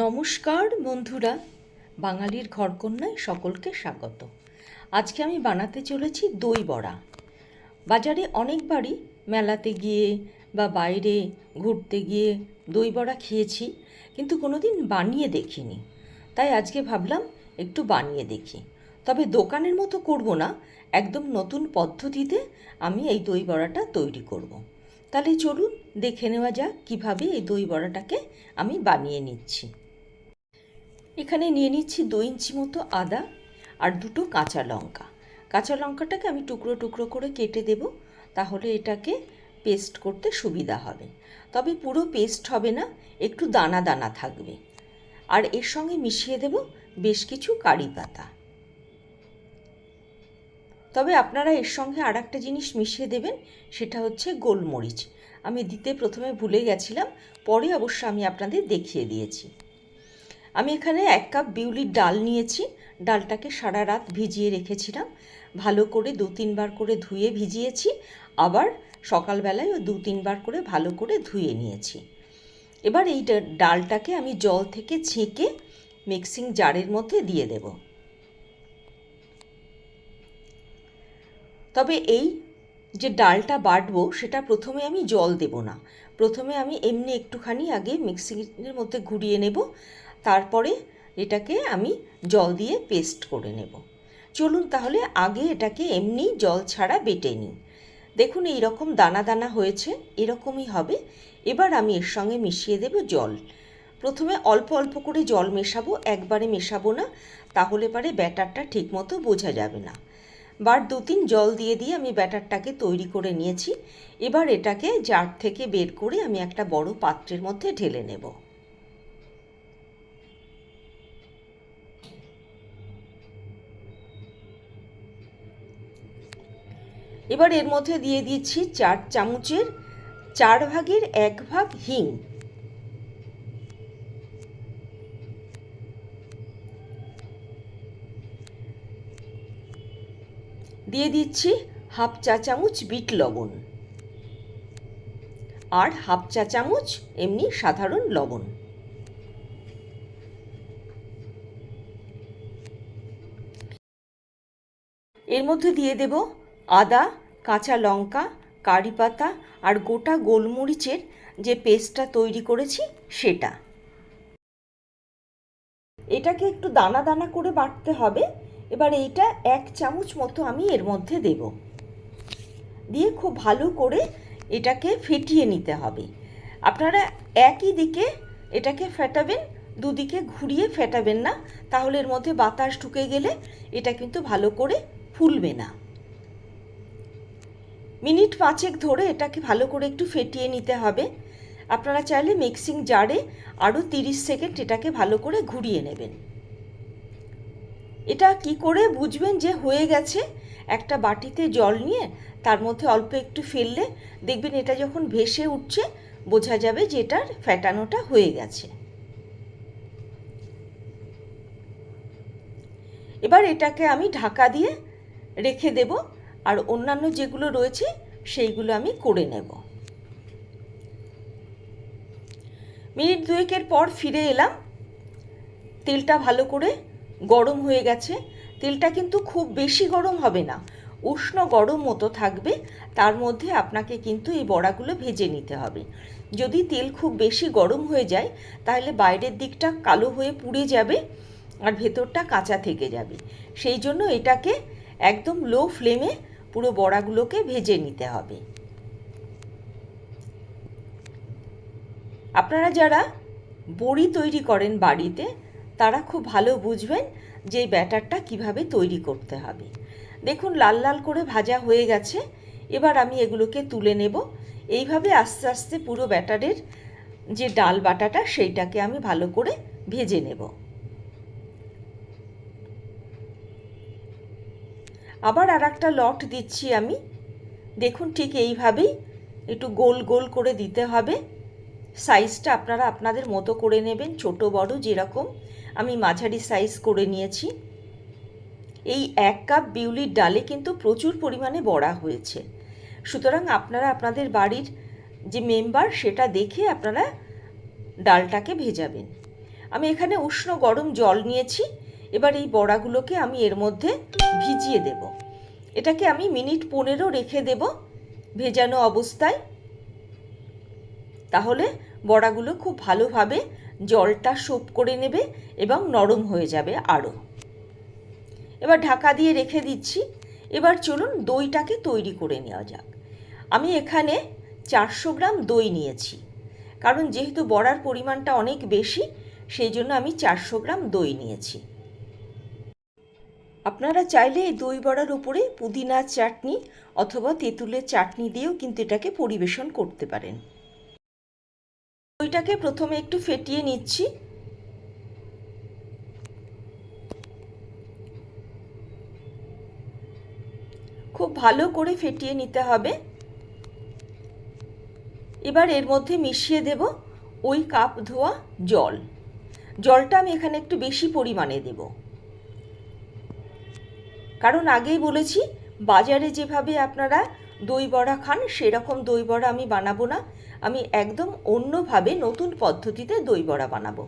নমস্কার, বন্ধুরা। বাঙালির ঘরকন্যায় সকলকে স্বাগত। আজকে আমি বানাতে চলেছি দই বড়া। বাজারে অনেকবারই মেলাতে গিয়ে বা বাইরে ঘুরতে গিয়ে দই বড়া খেয়েছি, কিন্তু কোনোদিন বানিয়ে দেখিনি। তাই আজকে ভাবলাম একটু বানিয়ে দেখি। তবে দোকানের মতো করব না, একদম নতুন পদ্ধতিতে আমি এই দই বড়াটা তৈরি করব। তাহলে চলুন দেখে নেওয়া যাক কীভাবে এই দই বড়াটাকে আমি বানিয়ে নিচ্ছি। এখানে নিয়ে নিচ্ছি দু ইঞ্চি মতো আদা আর দুটো কাঁচা লঙ্কা। কাঁচা লঙ্কাটাকে আমি টুকরো টুকরো করে কেটে দেব, তাহলে এটাকে পেস্ট করতে সুবিধা হবে। তবে পুরো পেস্ট হবে না, একটু দানা দানা থাকবে। আর এর সঙ্গে মিশিয়ে দেব বেশ কিছু কারি পাতা। তবে আপনারা এর সঙ্গে আর একটা জিনিস মিশিয়ে দেবেন, সেটা হচ্ছে গোলমরিচ। আমি দিতে প্রথমে ভুলে গেছিলাম, পরে অবশ্য আমি আপনাদের দেখিয়ে দিয়েছি। আমি এখানে এক কাপ বিউলির ডাল নিয়েছি। ডালটাকে সারা রাত ভিজিয়ে রেখেছিলাম। ভালো করে দু তিনবার করে ধুয়ে ভিজিয়েছি। আবার সকালবেলায় ও দু তিনবার করে ভালো করে ধুয়ে নিয়েছি। এবার এই ডালটাকে আমি জল থেকে ছেঁকে মিক্সিং জারের মধ্যে দিয়ে দেব। তবে এই যে ডালটা বাটবো, সেটা প্রথমে আমি জল দেব না। প্রথমে আমি এমনি একটুখানি আগে মিক্সিংয়ের মধ্যে ঘুরিয়ে নেব। তারপরে এটাকে আমি জল দিয়ে পেস্ট করে নেব। চলুন তাহলে আগে এটাকে এমনি জল ছাড়া বেটে নিই। দেখুন এই রকম দানা দানা হয়েছে, এরকমই হবে। এবার আমি এর সঙ্গে মিশিয়ে দেব জল। প্রথমে অল্প অল্প করে জল মেশাবো, একবারে মেশাবো না, তাহলে পারে ব্যাটারটা ঠিকমতো বোঝা যাবে না। বার দু তিন জল দিয়ে দিয়ে আমি ব্যাটারটাকে তৈরি করে নিয়েছি। এবার এটাকে জার থেকে বের করে আমি একটা বড় পাত্রের মধ্যে ঢেলে নেব। এবার এর মধ্যে দিয়ে দিচ্ছি চার চামচের চার ভাগের এক ভাগ হিং। দিয়ে দিচ্ছি হাফ চা চামচ বিট লবণ। আর হাফ চা চামচ এমনি সাধারণ লবণ। এর মধ্যে দিয়ে দেব আদা কাঁচা লঙ্কা, কারি পাতা আর গোটা গোলমরিচের যে পেস্টটা তৈরি করেছি সেটা। এটাকে একটু দানা দানা করে বাটতে হবে। এবার এইটা এক চামচ মতো আমি এর মধ্যে দেব। দিয়ে খুব ভালো করে এটাকে ফেটিয়ে নিতে হবে। আপনারা একই দিকে এটাকে ফেটাবেন, দুদিকে ঘুরিয়ে ফেটাবেন না। তাহলে এর মধ্যে বাতাস ঢুকে গেলে এটা কিন্তু ভালো করে ফুলবে না। মিনিট পাঁচেক ধরে এটাকে ভালো করে একটু ফেটিয়ে নিতে হবে। আপনারা চাইলে মিক্সিং জারে আরও তিরিশ সেকেন্ড এটাকে ভালো করে ঘুরিয়ে নেবেন। এটা কি করে বুঝবেন যে হয়ে গেছে? একটা বাটিতে জল নিয়ে তার মধ্যে অল্প একটু ফেললে দেখবেন এটা যখন ভেসে উঠছে, বোঝা যাবে যে এটার ফ্যাটানোটা হয়ে গেছে। এবার এটাকে আমি ঢাকা দিয়ে রেখে দেব। আর অন্যান্য যেগুলো রয়েছে, সেইগুলো আমি করে নেব। মিনিট দুয়েকের পর ফিরে এলাম। তেলটা ভালো করে গরম হয়ে গেছে। তেলটা কিন্তু খুব বেশি গরম হবে না, উষ্ণ গরম মতো থাকবে। তার মধ্যে আপনাকে কিন্তু এই বড়াগুলো ভেজে নিতে হবে। যদি তেল খুব বেশি গরম হয়ে যায়, তাহলে বাইরের দিকটা কালো হয়ে পুড়ে যাবে আর ভেতরটা কাঁচা থেকে যাবে। সেই জন্য এটাকে একদম লো ফ্লেমে পুরো বড়াগুলোকে ভেজে নিতে হবে। আপনারা যারা বড়ি তৈরি করেন বাড়িতে, তারা খুব ভালো বুঝবেন যে ব্যাটারটা কীভাবে তৈরি করতে হবে। দেখুন, লাল লাল করে ভাজা হয়ে গেছে। এবার আমি এগুলোকে তুলে নেব। এইভাবে আস্তে আস্তে পুরো ব্যাটারের যে ডাল বাটাটা, সেইটাকে আমি ভালো করে ভেজে নেব। আবার আর একটা লট দিচ্ছি আমি। দেখুন ঠিক এইভাবেই একটু গোল গোল করে দিতে হবে। সাইজটা আপনারা আপনাদের মতো করে নেবেন, ছোট, বড়, যেরকম। আমি মাঝারি সাইজ করে নিয়েছি। এই এক কাপ বিউলির ডালে কিন্তু প্রচুর পরিমাণে বড়া হয়েছে। সুতরাং আপনারা আপনাদের বাড়ির যে মেম্বার সেটা দেখে আপনারা ডালটাকে ভেজাবেন। আমি এখানে উষ্ণ গরম জল নিয়েছি। এবার এই বড়াগুলোকে আমি এর মধ্যে ভিজিয়ে দেব। এটাকে আমি মিনিট পনেরো রেখে দেব ভেজানো অবস্থায়। তাহলে বড়াগুলো খুব ভালোভাবে জলটা সোপ করে নেবে এবং নরম হয়ে যাবে আরও এবার ঢাকা দিয়ে রেখে দিচ্ছি। এবার চলুন দইটাকে তৈরি করে নেওয়া যাক। আমি এখানে চারশো গ্রাম দই নিয়েছি। কারণ যেহেতু বড়ার পরিমাণটা অনেক বেশি, সেই জন্য আমি চারশো গ্রাম দই নিয়েছি। আপনারা চাইলে এই দই বড়ার উপরে পুদিনার চাটনি অথবা তেঁতুলের চাটনি দিয়েও কিন্তু এটাকে পরিবেশন করতে পারেন। দইটাকে প্রথমে একটু ফেটিয়ে নিচ্ছি। খুব ভালো করে ফেটিয়ে নিতে হবে। এবার এর মধ্যে মিশিয়ে দেব ওই কাপ ধোয়া জল। জলটা আমি এখানে একটু বেশি পরিমাণে দেব। কারণ আগেই বলেছি, বাজারে যেভাবে আপনারা দই বড়া খান, সেরকম দই বড়া আমি বানাবো না। আমি একদম অন্যভাবে নতুন পদ্ধতিতে দই বড়া বানাবো।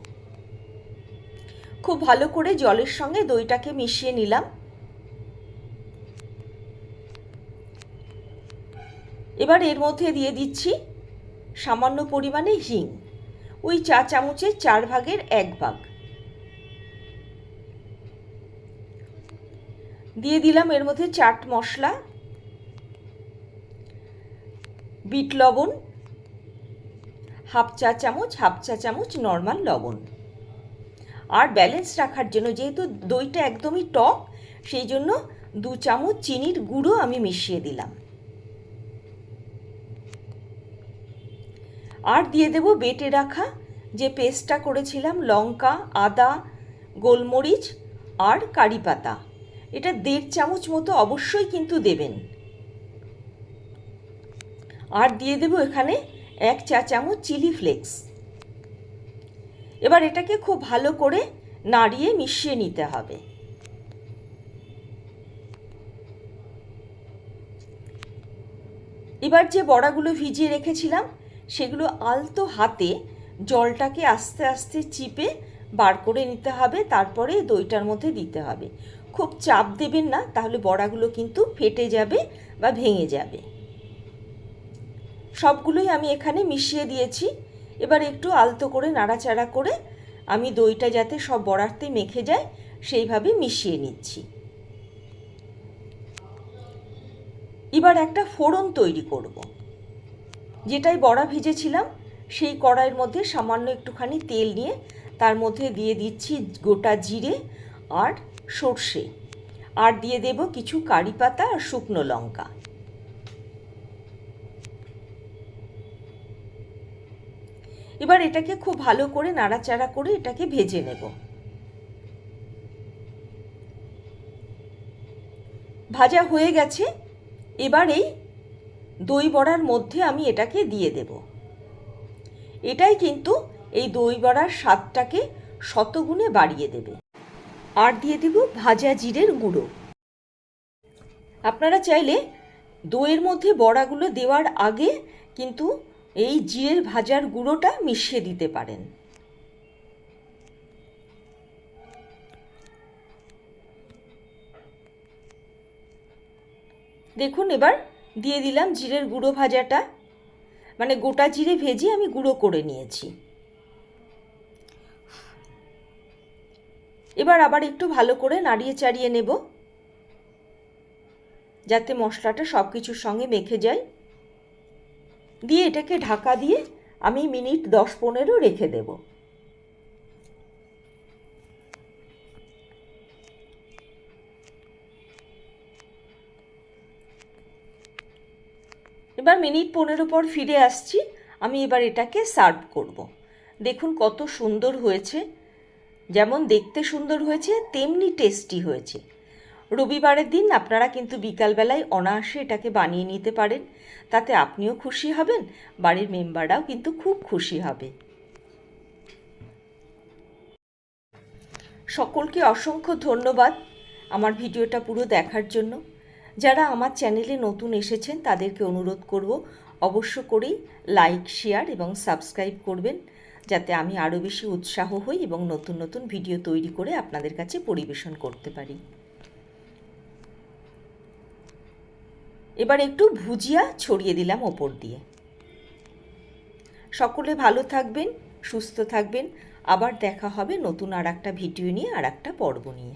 খুব ভালো করে জলের সঙ্গে দইটাকে মিশিয়ে নিলাম। এবার এর মধ্যে দিয়ে দিচ্ছি সামান্য পরিমাণে হিং। ওই চা চামচের চার ভাগের এক ভাগ। দিয়ে দিলাম এর মধ্যে চাট মশলা, বিট লবণ, হাফ চা চামচ, হাফ চা চামচ নর্মাল লবণ। আর ব্যালেন্স রাখার জন্য, যেহেতু দইটা একদমই টক, সেই জন্য দু চামচ চিনির গুঁড়ো আমি মিশিয়ে দিলাম। আর দিয়ে দেব বেটে রাখা যে পেস্টটা করেছিলাম, লঙ্কা, আদা, গোলমরিচ আর কারি পাতা। এটা দেড় চামচ মতো অবশ্যই কিন্তু দেবেন। আর দিয়ে দেব এখানে এক চা চামচ চিলি ফ্লেক্স। এবার এটাকে খুব ভালো করে নাড়িয়ে মিশিয়ে নিতে হবে। এবার যে বড়াগুলো ভিজিয়ে রেখেছিলাম, সেগুলো আলতো হাতে জলটাকে আস্তে আস্তে চিপে বার করে নিতে হবে, তারপরে দইটার মধ্যে দিতে হবে। খুব চাপ দেবেন না, তাহলে বড়াগুলো কিন্তু ফেটে যাবে বা ভেঙে যাবে। সবগুলোই আমি এখানে মিশিয়ে দিয়েছি। এবার একটু আলতো করে, নাড়াচাড়া করে আমি দইটা যাতে সব বড়াতে মেখে যায়, সেইভাবে মিশিয়ে নিচ্ছি। এবার একটা ফোড়ন তৈরি করব। যেটাই বড়া ভেজেছিলাম, সেই কড়াইয়ের মধ্যে সামান্য একটুখানি তেল নিয়ে তার মধ্যে দিয়ে দিচ্ছি গোটা জিরে আর সর্ষে। আর দিয়ে দেব কিছু কারি পাতা আর শুকনো লঙ্কা। এবার এটাকে খুব ভালো করে নাড়াচাড়া করে এটাকে ভেজে নেব। ভাজা হয়ে গেছে। এবার এই দই বড়ার মধ্যে আমি এটাকে দিয়ে দেব। এটাই কিন্তু এই দই বড়ার স্বাদটাকে শতগুণে বাড়িয়ে দেবে। আর দিয়ে দেব ভাজা জিরের গুঁড়ো। আপনারা চাইলে দইয়ের মধ্যে বড়াগুলো দেওয়ার আগে কিন্তু এই জিরের ভাজার গুঁড়োটা মিশিয়ে দিতে পারেন। দেখুন, এবার দিয়ে দিলাম জিরের গুঁড়ো ভাজাটা। মানে গোটা জিরে ভেজে আমি গুঁড়ো করে নিয়েছি। এবার আবার একটু ভালো করে নাড়িয়ে চাড়িয়ে নেব। যাতে মশলাটা সব কিছুর সঙ্গে মেখে যায়। দিয়ে এটাকে ঢাকা দিয়ে আমি মিনিট দশ পনেরো রেখে দেব। এবার মিনিট পনেরো পর ফিরে আসছি। আমি এবার এটাকে সার্ভ করব। দেখুন কত সুন্দর হয়েছে। যেমন দেখতে সুন্দর হয়েছে, তেমনি টেস্টি হয়েছে। রবিবারের দিন আপনারা কিন্তু বিকালবেলায় অনায়াসে এটাকে বানিয়ে নিতে পারেন। তাতে আপনিও খুশি হবেন, বাড়ির মেম্বাররাও কিন্তু খুব খুশি হবে। সকলকে অসংখ্য ধন্যবাদ আমার ভিডিওটা পুরো দেখার জন্য। যারা আমার চ্যানেলে নতুন এসেছেন, তাদেরকে অনুরোধ করব অবশ্য করেই লাইক, শেয়ার এবং সাবস্ক্রাইব করবেন। যাতে আমি আরও বেশি উৎসাহ হই এবং নতুন নতুন ভিডিও তৈরি করে আপনাদের কাছে পরিবেশন করতে পারি। এবার একটু ভুজিয়া ছড়িয়ে দিলাম ওপর দিয়ে। সকলে ভালো থাকবেন, সুস্থ থাকবেন। আবার দেখা হবে নতুন আর একটা ভিডিও নিয়ে আর একটা পর্ব নিয়ে।